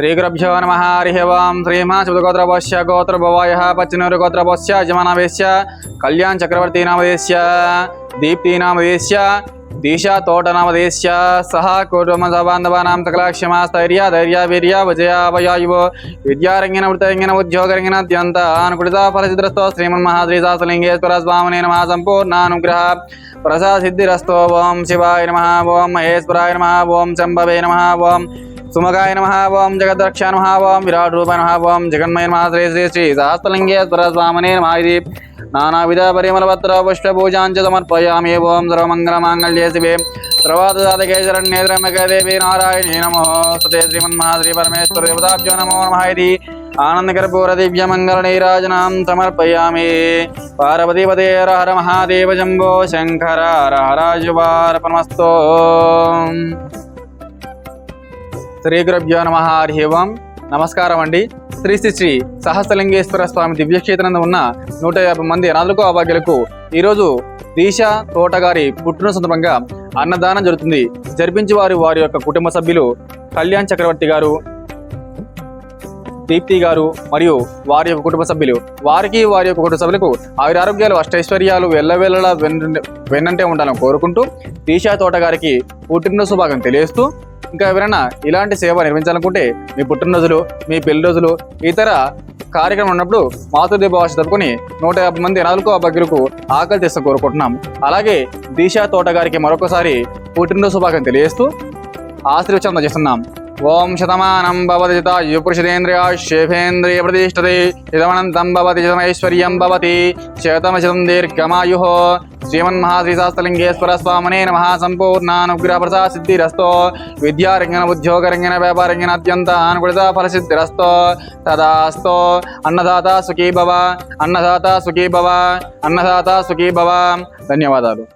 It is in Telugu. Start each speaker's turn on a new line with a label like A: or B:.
A: श्रीगुरुभ्यो नम, हरि ओं। श्रीमाचुतगोत्रभवस्य गोत्रभवायः पच्चनूरुगोत्रभवस्य यजमानावेश्य कल्याणचक्रवर्तीनामदेश्य दीप्तीनामदेश्य दीशातोटनामदेश्य सह कुटुम्बबान्धवानां सकलाक्षमास्थैर्य धैर्यवीर्य, विजयावयायुवो विद्यारङ्गिन वृत्तरङ्गिन उद्योगरङ्गिन अत्यन्त अनुकृता फलचिद्रस्तो श्रीमन्महाद्रिदासलिङ्गेश्वर स्वामिने नमः, सम्पूर्णानुग्रह प्रसाद सिद्धिरस्तो ओं शिवाय नमः, ओं महेश्वराय नमः, ओं शम्भवे नमः, ओं सुमगाय नमः, ओम जगद्रक्षा नमः, ओम विराट रूपाय नमः, ओम जगन्मय नमः, श्री श्री श्री सहस्त्रलिङ्गेश्वर स्वामने नमः इति नानाविध परिमलपत्र, पुष्पपूजाञ्च समर्पयामि, ओम सर्वमङ्गलमाङ्गल्ये शिवे। सर्वाददातके शरण्ये त्र्यम्बकदेवी नारायणे नमोऽस्तुते श्रीमन्महाश्री परमेश्वर देवताभ्यो नमो नमः इति आनन्दकर्पूरदिव्यमङ्गलनीराजनां समर्पयामि। पार्वतीपते हर हर महादेव जंबो हर శ్రీ గురుభ్యో నమ హరి ఓం. నమస్కారం అండి శ్రీ శ్రీ శ్రీ సహస్రలింగేశ్వర స్వామి దివ్యక్షేత్రంలో ఉన్న నూట యాభై మంది అనాథులకు అభాగ్యులకు ఈరోజు దీశ తోటగారి పుట్టిన సందర్భంగా అన్నదానం జరుగుతుంది. జరిపించి వారు వారి యొక్క కుటుంబ సభ్యులు కళ్యాణ్ చక్రవర్తి గారు దీప్తి గారు మరియు వారి యొక్క కుటుంబ సభ్యులు. వారికి వారి యొక్క కుటుంబ సభ్యులకు ఆయురారోగ్యాలు అష్టైశ్వర్యాలు వెళ్ళవేళలా వెన్నంటే ఉండాలని కోరుకుంటూ దీశా తోటగారికి పుట్టినరోజు శుభాగం తెలియజేస్తూ ఇంకా ఎవరైనా ఇలాంటి సేవ నిర్వహించాలనుకుంటే మీ పుట్టినరోజులు మీ పెళ్ళి రోజులు ఇతర కార్యక్రమం ఉన్నప్పుడు మాతృదేవ భాష నూట యాభై మంది అనాథులకు అభ్యర్థులకు ఆకలి తీసుకు కోరుకుంటున్నాం అలాగే దీశా తోటగారికి మరొకసారి పుట్టినరోజు శుభాగం తెలియజేస్తూ ఆశీర్వచనం చేస్తున్నాం ఓం శతమానం భవతి చిత యుపురుషేంద్రియ శేఫేంద్రియ ప్రతిష్టతే శతమనంతం భవతి శతమైశ్వర్యం భవతి శతమశతం దీర్ఘమాయు శ్రీమన్మహాశ్రీశాస్త్రలింగేశ్వర స్వామనే నమ సంపూర్ణానుగ్రహ ప్రసాద సిద్ధిరస్తో విద్యారంగన ఉద్యోగరంగన వ్యాపారంగన అత్యంత అనుకూలిత ఫలసిద్ధిరస్తో తదాస్తో అన్నదాత సుఖీ భవ అన్నదాత సుఖీ భవ అన్నదాత సుఖీ భవ ధన్యవాదాలు